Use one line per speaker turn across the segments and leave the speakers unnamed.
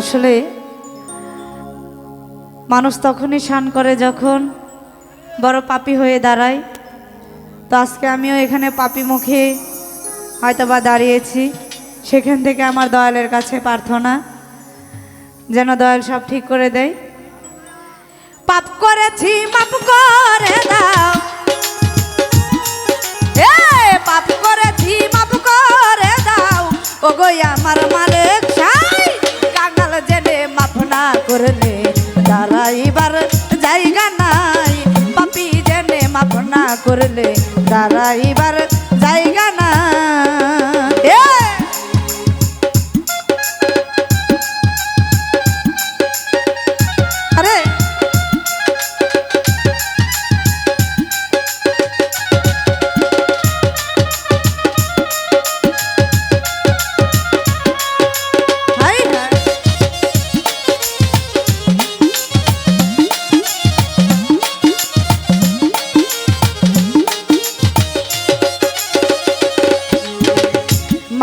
আসলে মানুষ তখনই শান করে যখন বড় পাপি হয়ে দাঁড়ায়। তো আজকে আমিও এখানে পাপি মুখে হয়তো বা দাঁড়িয়েছি। সেখান থেকে আমার দয়ালের কাছে প্রার্থনা, যেন দয়াল সব ঠিক করে দেয়। পাপ করেছি, মাপ করে। করলে দাঁড়াইবার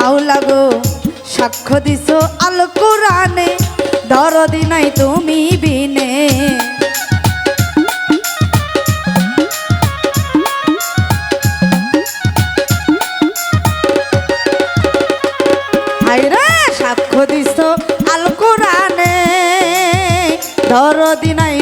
মাওলা গো সাক্ষ্য দিছ আল কোরআনে, দরদি নাই তুমি বিনে। সাক্ষ্য দিছ আল কোরআনে, দরদি নাই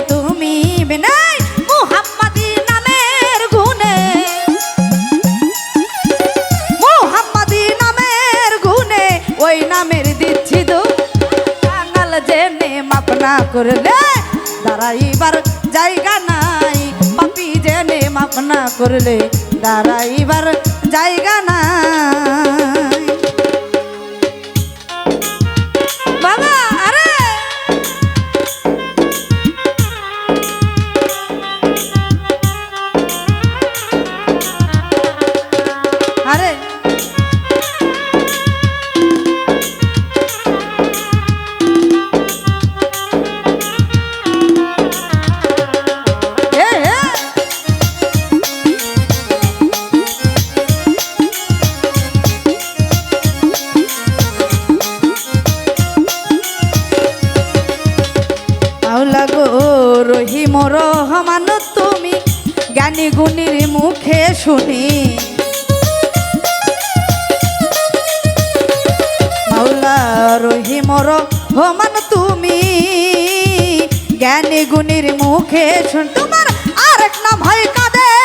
করলে দাঁড়াইবার জায়গা নাই। পাপি জেনে মাপ করলে দাঁড়াইবার জায়গা নাই। রহমান, তুমি জ্ঞানী গুণীর মুখে শুনি। মাওলা রহিম রহমান, তুমি জ্ঞানী গুণীর মুখে শুন। তোমার আরেক নাম হয় কাদের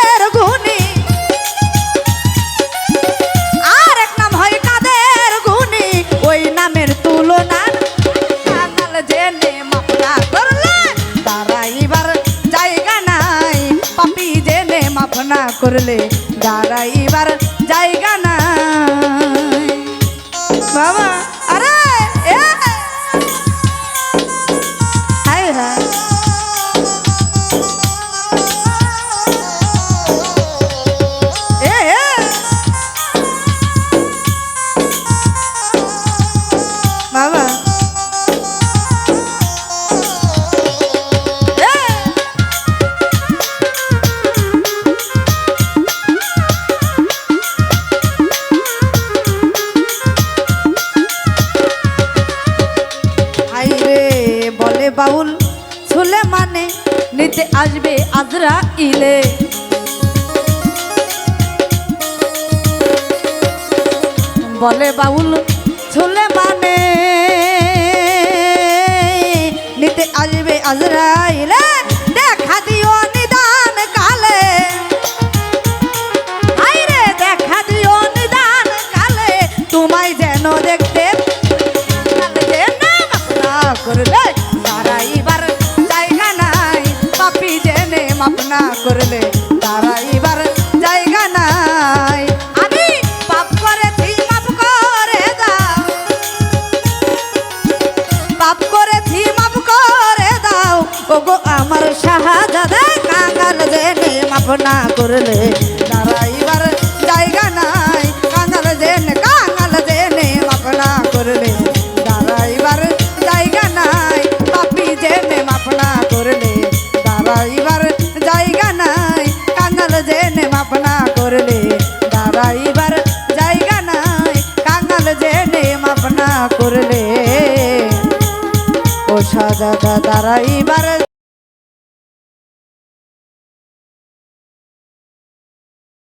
করলে দাঁড়াইবার জায়গা না বাবা। বাউল ছুলে মানে নিতে আসবে আজরা ইলে বলে বাউল ছুলে মানে জেনে করলে তারা এবার জায়গা নাই। করে দাও। পাপ করে দাও। আমার শাহাদাদা কাঙ্গাল জেনে মাপ না করলে দাঁড়াইবার ধরলে ও সাজা দাঁড়াইবার